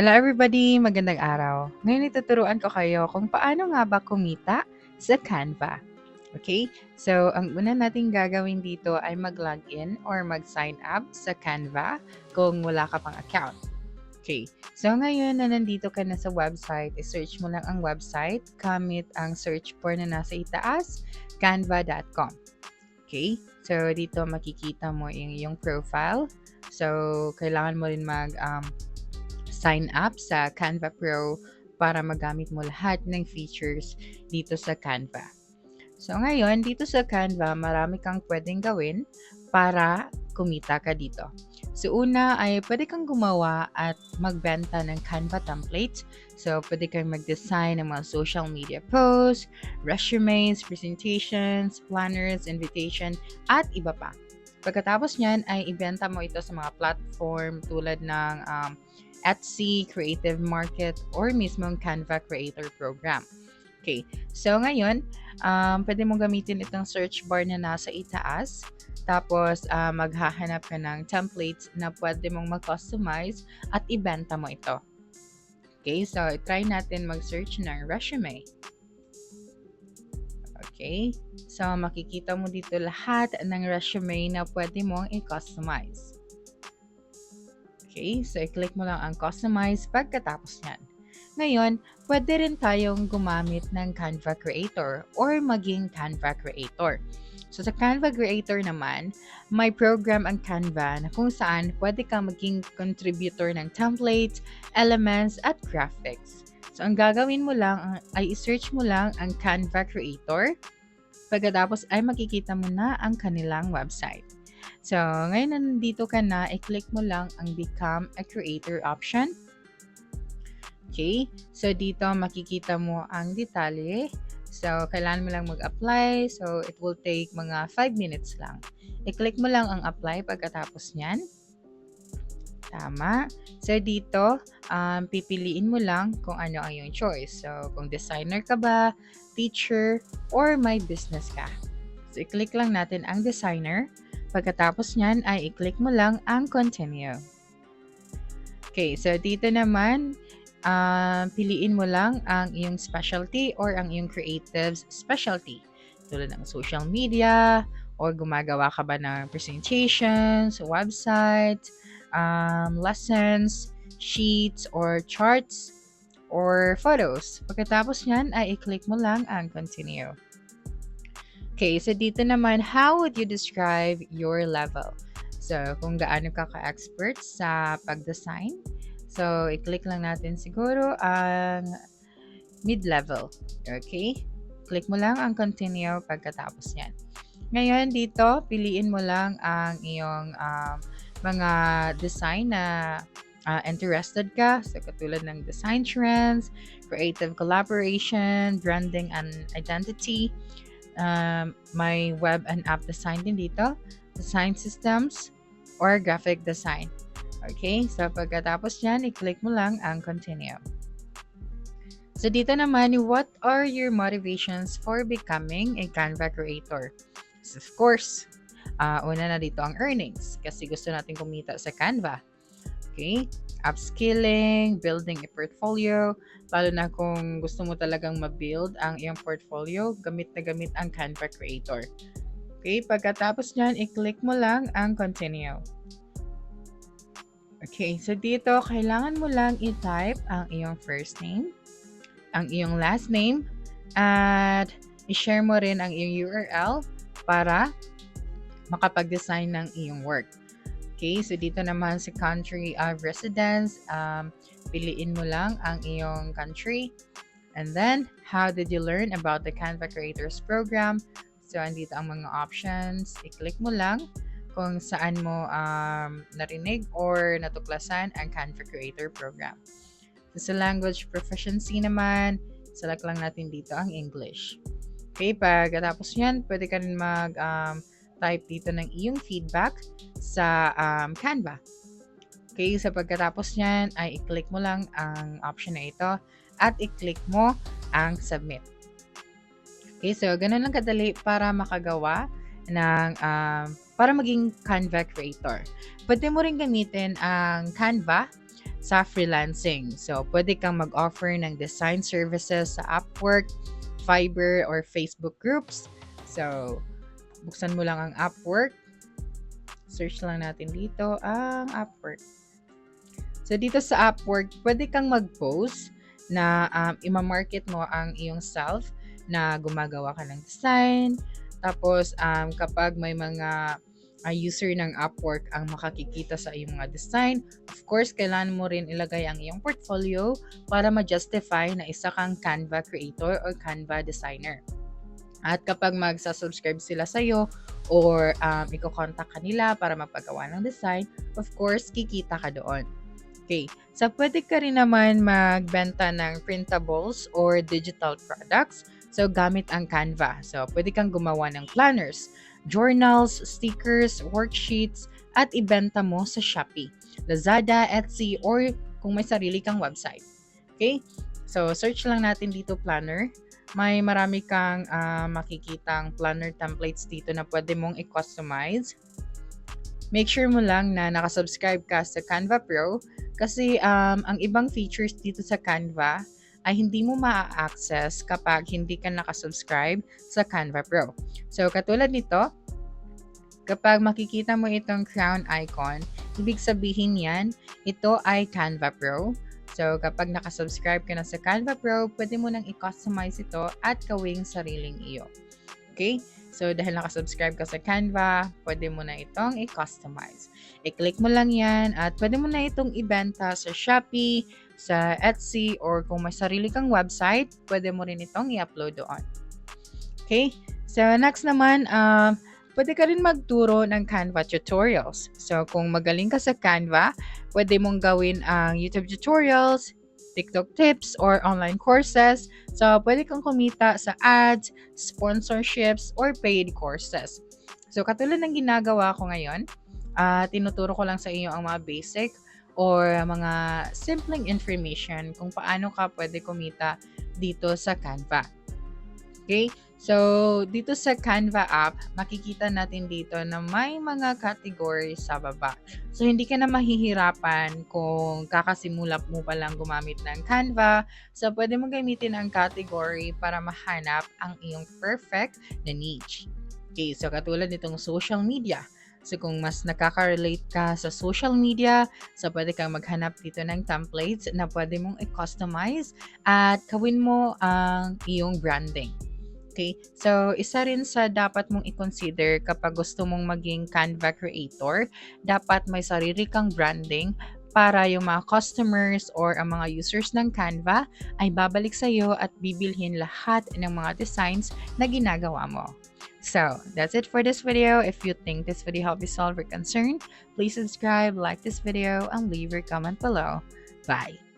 Hello everybody, magandang araw. Ngayon ituturuan ko kayo kung paano nga ba kumita sa Canva. Okay? So, ang una nating gagawin dito ay mag-login or mag-sign up sa Canva kung wala ka pang account. Okay. So, ngayon na nandito ka na sa website, i-search mo lang ang website, gamit ang search bar na nasa itaas, canva.com. Okay? So, dito makikita mo yung iyong profile. So, kailangan mo rin mag um, sign up sa Canva Pro para magamit mo lahat ng features dito sa Canva. So ngayon, dito sa Canva, marami kang pwedeng gawin para kumita ka dito. So una ay pwede kang gumawa at magbenta ng Canva templates. So pwede kang mag-design ng mga social media posts, resumes, presentations, planners, invitation, at iba pa. Pagkatapos niyan ay ibenta mo ito sa mga platform tulad ng um, Etsy, Creative Market, or mismong Canva Creator Program. Okay, so ngayon, um, pwede mong gamitin itong search bar na nasa itaas. Tapos, uh, maghahanap ka ng templates na pwede mong mag-customize at ibenta mo ito. Okay, so try natin mag-search ng resume. Okay, so makikita mo dito lahat ng resume na pwede mong i-customize. Okay, so i-click mo lang ang customize pagkatapos niyan. Ngayon, pwede rin tayong gumamit ng Canva Creator or maging Canva Creator. So sa Canva Creator naman, may program ang Canva na kung saan pwede kang maging contributor ng templates, elements, at graphics. So ang gagawin mo lang ay i-search mo lang ang Canva Creator. Pagkatapos ay makikita mo na ang kanilang website. So, ngayon na nandito ka na, i-click mo lang ang Become a Creator option. Okay? So, dito makikita mo ang detalye. So, kailangan mo lang mag-apply. So, it will take mga 5 minutes lang. I-click mo lang ang apply pagkatapos niyan. Tama. So, dito, um, pipiliin mo lang kung ano ang iyong choice. So, kung designer ka ba, teacher, or may business ka. So, i-click lang natin ang designer. Pagkatapos niyan ay i-click mo lang ang continue. Okay, so dito naman, uh, piliin mo lang ang iyong specialty or ang iyong creatives specialty. Tulad ng social media, or gumagawa ka ba ng presentations, website, um, lessons, sheets, or charts, or photos. Pagkatapos niyan ay i-click mo lang ang continue. Okay, so dito naman, how would you describe your level? So, kung gaano ka ka-expert sa pag-design. So, i-click lang natin siguro ang mid-level. Okay? Click mo lang ang continue pagkatapos yan. Ngayon, dito, piliin mo lang ang iyong um, mga design na uh, interested ka. So, katulad ng design trends, creative collaboration, branding and identity, um, may web and app design din dito, design systems, or graphic design. Okay, so pagkatapos yan, i-click mo lang ang continue. So dito naman, what are your motivations for becoming a Canva creator? So of course, uh, una na dito ang earnings kasi gusto natin kumita sa Canva. Okay? Upskilling, building a portfolio, lalo na kung gusto mo talagang ma-build ang iyong portfolio, gamit na gamit ang Canva Creator. Okay, pagkatapos niyan, i-click mo lang ang continue. Okay, so dito, kailangan mo lang i-type ang iyong first name, ang iyong last name, at i-share mo rin ang iyong URL para makapag-design ng iyong work. Okay, so dito naman sa country of residence, um, piliin mo lang ang iyong country. And then, how did you learn about the Canva Creators Program? So, andito ang mga options. I-click mo lang kung saan mo um, narinig or natuklasan ang Canva Creator Program. So, sa language proficiency naman, select lang natin dito ang English. Okay, pagkatapos yan, pwede ka rin mag um, type dito ng iyong feedback sa um, Canva. Okay, sa pagkatapos niyan ay i-click mo lang ang option na ito at i-click mo ang submit. Okay, so ganun lang kadali para makagawa ng um, para maging Canva creator. Pwede mo rin gamitin ang Canva sa freelancing. So, pwede kang mag-offer ng design services sa Upwork, Fiverr, or Facebook groups. So, buksan mo lang ang Upwork. Search lang natin dito ang Upwork. So, dito sa Upwork, pwede kang mag-post na um, ima-market mo ang iyong self na gumagawa ka ng design. Tapos, um, kapag may mga uh, user ng Upwork ang makakikita sa iyong mga design, of course, kailangan mo rin ilagay ang iyong portfolio para ma-justify na isa kang Canva creator or Canva designer. At kapag magsa-subscribe sila sa iyo or um, i-contact ka nila para magpagawa ng design, of course, kikita ka doon. Okay. So, pwede ka rin naman magbenta ng printables or digital products. So, gamit ang Canva. So, pwede kang gumawa ng planners, journals, stickers, worksheets, at ibenta mo sa Shopee, Lazada, Etsy, or kung may sarili kang website. Okay? So, search lang natin dito planner. May marami kang uh, makikitang planner templates dito na pwede mong i-customize. Make sure mo lang na nakasubscribe ka sa Canva Pro kasi um, ang ibang features dito sa Canva ay hindi mo ma-access kapag hindi ka nakasubscribe sa Canva Pro. So, katulad nito, kapag makikita mo itong crown icon, ibig sabihin yan, ito ay Canva Pro. So, kapag nakasubscribe ka na sa Canva Pro, pwede mo nang i-customize ito at gawing sariling iyo. Okay? So, dahil nakasubscribe ka sa Canva, pwede mo na itong i-customize. I-click mo lang yan at pwede mo na itong ibenta sa Shopee, sa Etsy, or kung may sarili kang website, pwede mo rin itong i-upload doon. Okay? So, next naman, uh, pwede ka rin magturo ng Canva tutorials. So, kung magaling ka sa Canva, pwede mong gawin ang YouTube tutorials, TikTok tips, or online courses. So, pwede kang kumita sa ads, sponsorships, or paid courses. So, katulad ng ginagawa ko ngayon, uh, tinuturo ko lang sa inyo ang mga basic or mga simpleng information kung paano ka pwede kumita dito sa Canva. Okay? So, dito sa Canva app, makikita natin dito na may mga categories sa baba. So, hindi ka na mahihirapan kung kakasimula mo pa lang gumamit ng Canva. So, pwede mo gamitin ang category para mahanap ang iyong perfect na niche. Okay, so katulad nitong social media. So kung mas nakaka-relate ka sa social media, so pwede kang maghanap dito ng templates na pwede mong i-customize at kawin mo ang iyong branding. Okay? So, isa rin sa dapat mong i-consider kapag gusto mong maging Canva creator, dapat may sarili kang branding para yung mga customers or ang mga users ng Canva ay babalik sa iyo at bibilhin lahat ng mga designs na ginagawa mo. So, that's it for this video. If you think this video helped you solve your concern, please subscribe, like this video, and leave your comment below. Bye!